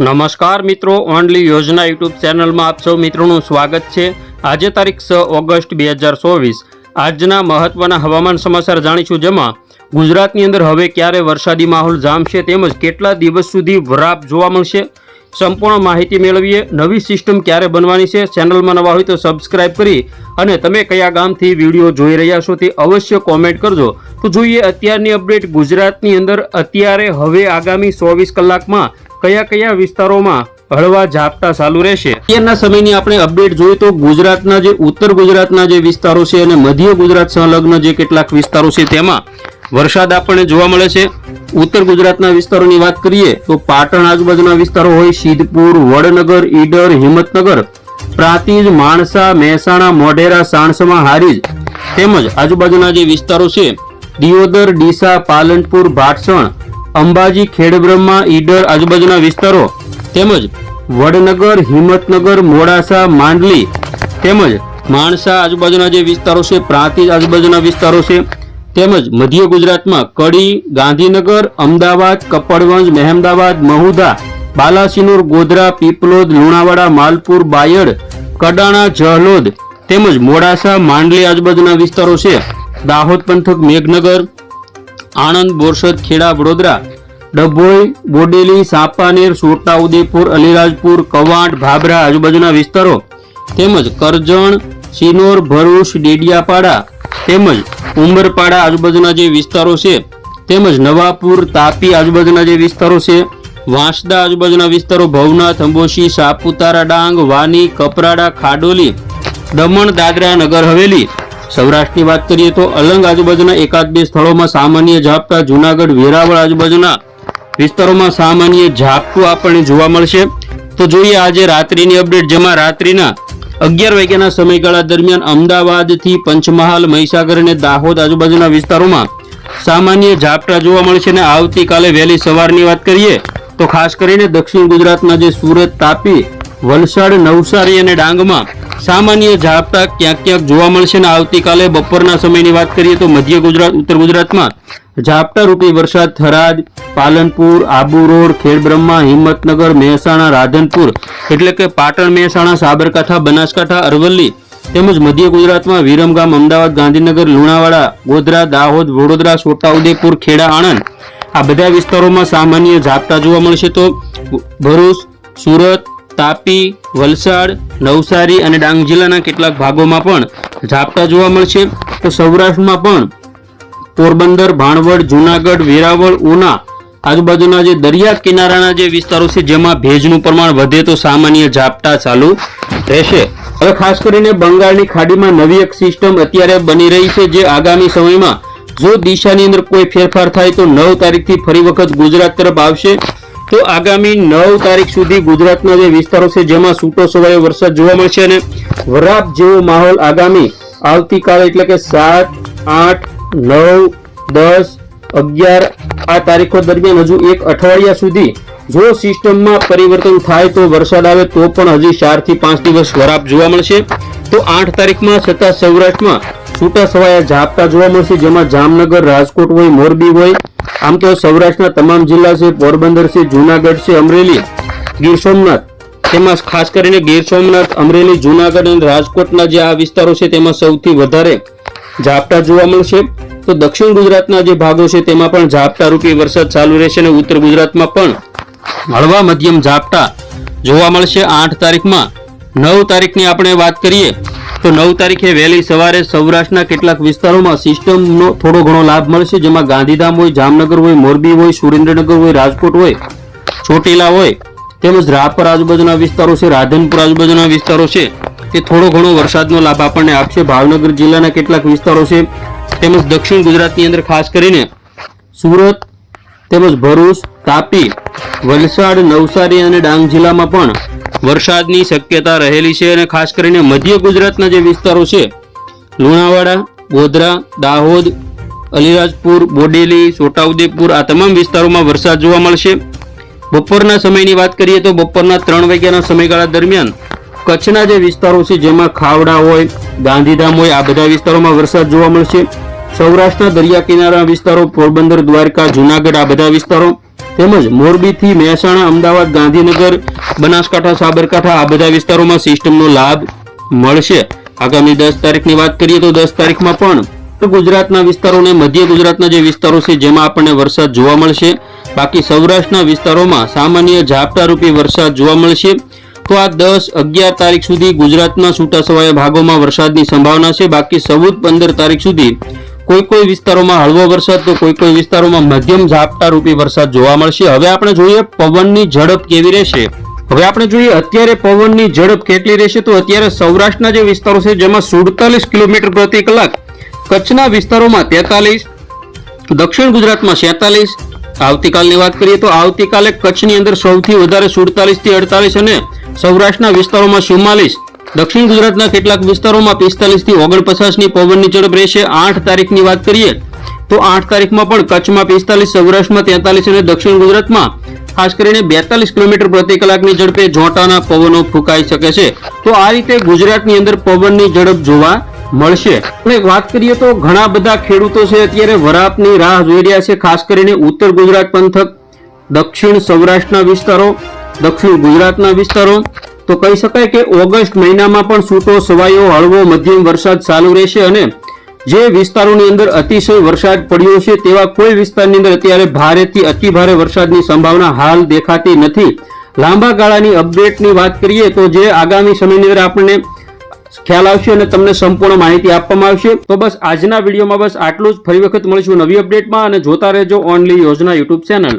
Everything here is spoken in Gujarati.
નમસ્કાર મિત્રો, ઓનલી યોજના યુટ્યુબ ચેનલમાં આપ સૌ મિત્રોનું સ્વાગત છે. આજે તારીખ છ ઓગસ્ટ બે હજાર ચોવીસ. આજના મહત્વના હવામાન સમાચાર જાણીશું જેમાં ગુજરાતની અંદર હવે ક્યારે વરસાદી માહોલ જામશે તેમજ કેટલા દિવસ સુધી વરાપ જોવા મળશે સંપૂર્ણ માહિતી મેળવીએ. નવી સિસ્ટમ ક્યારે બનવાની છે ચેનલમાં નવા હોય તો સબસ્ક્રાઇબ કરી અને તમે કયા ગામથી વીડિયો જોઈ રહ્યા છો તે અવશ્ય કોમેન્ટ કરજો. તો જોઈએ અત્યારની અપડેટ ગુજરાતની અંદર. અત્યારે હવે આગામી ચોવીસ કલાકમાં કયા કયા વિસ્તારોમાં હળવા ઝાપટા ચાલુ રહેશે? અત્યારના સમયની આપણે અપડેટ જોઈએ તો ગુજરાતના જે ઉત્તર ગુજરાતના જે વિસ્તારો છે અને મધ્ય ગુજરાત સંલગ્ન જે કેટલાક વિસ્તારો છે તેમાં વરસાદ આપણને જોવા મળે છે. ઉત્તર ગુજરાતના વિસ્તારોની વાત કરીએ તો પાટણ આજુબાજુના વિસ્તારો હોય સિદ્ધપુર, વડનગર, ઈડર, હિંમતનગર, પ્રાંતિજ, માણસા, મહેસાણા, મોઢેરા, સાણસમા, હારીજ તેમજ આજુબાજુના જે વિસ્તારો છે, દિયોદર, ડીસા, પાલનપુર, ભાટસણ અંબાજી ખેડબ્રહ્મા ઈડર આજુબાજુના વિસ્તારો તેમજ વડનગર, હિંમતનગર, મોડાસા, માંડલી તેમજ માણસા આજુબાજુના જે વિસ્તારો છે, પ્રાંતિજ આજુબાજુના વિસ્તારો છે, તેમજ મધ્ય ગુજરાતમાં કડી, ગાંધીનગર, અમદાવાદ, કપડવંજ, મહેમદાવાદ મહુધા બાલાસિનોર, ગોધરા, પીપલોદ, લુણાવાડા, માલપુર, બાયડ, કડાણા જહલોદ તેમજ મોડાસા, માંડલી આજુબાજુના વિસ્તારો છે, દાહોદ પંથક, મેઘનગર આણંદ, બોરસદ, ખેડા, વડોદરા, ડભોઈ, બોડેલી, સાપાનેર છોટાઉદેપુર અલીરાજપુર, કવાંટ, ભાભરા આજુબાજુના વિસ્તારો તેમજ કરજણ સિનોર ભરૂચ, ડેડિયાપાડા તેમજ ઉંબરપાડા આજુબાજુના જે વિસ્તારો છે તેમજ નવાપુર, તાપી આજુબાજુના જે વિસ્તારો છે, વાંસદા આજુબાજુના વિસ્તારો ભવનાથ, અંબોશી, સાપુતારા ડાંગ, વાની, કપરાડા, ખાડોલી, દમણ, દાદરા, નગર હવેલી સૌરાષ્ટ્રની વાત કરીએ તો અલંગ આજુબાજુના એકાદ બે સ્થળોમાં સામાન્ય ઝાપટા જુનાગઢ, વેરાવળ આજુબાજુના વિસ્તારોમાં સામાન્ય ઝાપટું આપણને જોવા મળશે. તો જોઈએ આજે રાત્રિની અપડેટ, જેમાં રાત્રિના અગિયાર વાગ્યાના સમયગાળા દરમિયાન અમદાવાદથી પંચમહાલ, મહીસાગર અને દાહોદ આજુબાજુના વિસ્તારોમાં સામાન્ય ઝાપટા જોવા મળશે અને આવતીકાલે વહેલી સવારની વાત કરીએ તો ખાસ કરીને દક્ષિણ ગુજરાતના જે સુરત, તાપી વલસાડ, નવસારી અને ડાંગમાં સામાન્ય ઝાપટા ક્યાંક ક્યાંક જોવા મળશે અને આવતીકાલે બપોરના સમયની વાત કરીએ તો મધ્ય ગુજરાત, ઉત્તર ગુજરાતમાં ઝાપટા રૂપી વરસાદ, થરાદ, પાલનપુર, આબુ રોડ, ખેડબ્રહ્મા, હિંમતનગર, મહેસાણા, રાધનપુર એટલે કે પાટણ, મહેસાણા, સાબરકાંઠા, બનાસકાંઠા, અરવલ્લી તેમજ મધ્ય ગુજરાતમાં વિરમગામ, અમદાવાદ, ગાંધીનગર, લુણાવાડા, ગોધરા, દાહોદ, વડોદરા, છોટાઉદેપુર, ખેડા, આણંદ આ બધા વિસ્તારોમાં સામાન્ય ઝાપટા જોવા મળશે તો ભરૂચ, સુરત તાપી, વલસાડ, નવસારી અને ડાંગ જિલ્લાના કેટલાક ભાગોમાં પણ ઝાપટા જોવા મળશે. તો સૌરાષ્ટ્રમાં પણ પોરબંદર, ભાણવડ, જુનાગઢ, વેરાવળ, ઉના, આજુબાજુના જે દરિયા કિનારાના જે વિસ્તારો છે, જેમાં ભેજનું પ્રમાણ વધે તો સામાન્ય ઝાપટા ચાલુ રહેશે. હવે ખાસ કરીને બંગાળની ખાડીમાં નવી એક સિસ્ટમ અત્યારે બની રહી છે, જે આગામી સમયમાં જો દિશાની અંદર કોઈ ફેરફાર થાય તો નવ તારીખથી ફરી વખત ગુજરાત તરફ આવશે. તો આગામી નવ તારીખ સુધી ગુજરાતના જે વિસ્તારો છે, જેમાં છૂટો છવાયો વરસાદ જોવા મળશે અને વરાપ જેવો માહોલ આગામી આવતીકાલે એટલે કે સાત, આઠ, નવ, દસ, અગિયાર આ તારીખો દરમિયાન હજુ એક અઠવાડિયા સુધી જો સિસ્ટમમાં પરિવર્તન થાય તો વરસાદ આવે તો પણ હજી ચારથી પાંચ દિવસ વરાપ જોવા મળશે. તો આઠ તારીખમાં છતાં સૌરાષ્ટ્રમાં છૂટા છવાયા ઝાપટા જોવા મળશે, જેમાં જામનગર, રાજકોટ હોય, મોરબી હોય આમ તો સૌરાષ્ટ્રના તમામ જિલ્લા છે, પોરબંદર છે, જુનાગઢ છે, અમરેલી. ગીર સોમનાથ. તેમાં ખાસ કરીને ગીર સોમનાથ, અમરેલી, જુનાગઢ અને રાજકોટના જે આ વિસ્તારો છે, તેમાં સૌથી વધારે ઝાપટા જોવા મળશે. તો દક્ષિણ ગુજરાતના જે ભાગો છે, તેમાં પણ ઝાપટા રૂપી વરસાદ ચાલુ રહેશે અને ઉત્તર ગુજરાતમાં પણ હળવા મધ્યમ ઝાપટા જોવા મળશે. આઠ તારીખમાં નવ તારીખની આપણે વાત કરીએ તો નવ તારીખે વહેલી સવારે સૌરાષ્ટ્રના કેટલાક વિસ્તારોમાં સિસ્ટમનો થોડો ઘણો લાભ મળશે, જેમાં ગાંધીધામ હોય, જામનગર હોય, મોરબી હોય, સુરેન્દ્રનગર હોય, રાજકોટ હોય, ચોટીલા હોય, તેમજ રાપર આજુબાજુના વિસ્તારો છે, રાધનપુર આજુબાજુના વિસ્તારો છે. તે થોડો ઘણો વરસાદનો લાભ આપણને આપશે. ભાવનગર જિલ્લાના કેટલાક વિસ્તારો છે, તેમજ દક્ષિણ ગુજરાતની અંદર ખાસ કરીને સુરત, તેમજ ભરૂચ, તાપી, વલસાડ, નવસારી અને ડાંગ જિલ્લામાં પણ વરસાદની શક્યતા રહેલી છે અને ખાસ કરીને મધ્ય ગુજરાતના જે વિસ્તારો છે, લુણાવાડા, ગોધરા, દાહોદ, અલીરાજપુર, બોડેલી, છોટાઉદેપુર, આ તમામ વિસ્તારોમાં વરસાદ જોવા મળશે. બપોરના સમયની વાત કરીએ તો બપોરના ત્રણ વાગ્યાના સમયગાળા દરમિયાન કચ્છના જે વિસ્તારો છે, જેમાં ખાવડા હોય, ગાંધીધામ હોય, આ બધા વિસ્તારોમાં વરસાદ જોવા મળશે. સૌરાષ્ટ્રના દરિયા કિનારા વિસ્તારો, પોરબંદર, દ્વારકા, જુનાગઢ, આ બધા વિસ્તારો તેમજ મોરબીથી મહેસાણા, અમદાવાદ, ગાંધીનગર, બનાસકાંઠા, સાબરકાંઠા આ બધા વિસ્તારોમાં સિસ્ટમનો લાભ મળશે. આગામી દસ તારીખની વાત કરીએ તો દસ તારીખમાં પણ ગુજરાતના વિસ્તારો અને મધ્ય ગુજરાતના જે વિસ્તારો છે જેમાં આપણને વરસાદ જોવા મળશે. બાકી સૌરાષ્ટ્રના વિસ્તારોમાં સામાન્ય ઝાપટા રૂપી વરસાદ જોવા મળશે. તો આ દસ અગિયાર તારીખ સુધી ગુજરાતના છૂટાછવાયા ભાગોમાં વરસાદની સંભાવના છે. બાકી ચૌદ પંદર તારીખ સુધી કોઈ કોઈ વિસ્તારોમાં હળવો વરસાદ તો કોઈ કોઈ વિસ્તારોમાં મધ્યમ ઝાપટા રૂપી વરસાદ જોવા મળશે. હવે આપણે જોઈએ પવનની ઝડપ કેવી રહેશે. હવે આપણે જોઈએ અત્યારે પવનની ઝડપ કેટલી રહેશે તો અત્યારે સૌરાષ્ટ્રના જે વિસ્તારો છે જેમાં સુડતાલીસ કિલોમીટર પ્રતિ કલાક, કચ્છના વિસ્તારોમાં તેતાલીસ, દક્ષિણ ગુજરાતમાં સેતાલીસ. આવતીકાલની વાત કરીએ તો આવતીકાલે કચ્છની અંદર સૌથી વધારે સુડતાલીસથી અડતાલીસ અને સૌરાષ્ટ્રના વિસ્તારોમાં ચુમ્માલીસ. દક્ષિણ ગુજરાતના કેટલાક વિસ્તારોમાં પિસ્તાલીસથી ઓગણપચાસની પવનની ઝડપ રહેશે. આઠ તારીખની વાત કરીએ તો આઠ તારીખમાં પણ કચ્છમાં પિસ્તાલીસ, સૌરાષ્ટ્રમાં તેતાલીસ અને દક્ષિણ ગુજરાતમાં ખાસ કરીને બેતાલીસ કિલોમીટર પ્રતિ કલાકની ઝડપે જોટાના પવનો ફૂંકાઈ શકે છે. તો આ રીતે ગુજરાતની અંદર પવનની ઝડપ જોવા મળશે. અને વાત કરીએ તો ઘણા બધા ખેડૂતો છે, અત્યારે વરાપની રાહ જોઈ રહ્યા છે, ખાસ કરીને ઉત્તર ગુજરાત પંથક, દક્ષિણ સૌરાષ્ટ્રના વિસ્તારો, દક્ષિણ ગુજરાતના વિસ્તારો. તો કહી શકાય કે ઓગસ્ટ મહિનામાં પણ છૂટો સવાયો હળવો મધ્યમ વરસાદ ચાલુ રહેશે અને જે વિસ્તારોની અંદર અતિશય વરસાદ પડ્યો છે તેવા કોઈ વિસ્તારની અંદર અત્યારે ભારેથી અતિ ભારે વરસાદની સંભાવના હાલ દેખાતી નથી. લાંબા ગાળાની અપડેટની વાત કરીએ તો જે આગામી સમયની અંદર આપણને ખ્યાલ આવશે અને તમને સંપૂર્ણ માહિતી આપવામાં આવશે. તો બસ આજના વિડીયોમાં બસ આટલું જ. ફરી વખત મળીશું નવી અપડેટમાં અને જોતા રહેજો ઓનલી યોજના યુટ્યુબ ચેનલ.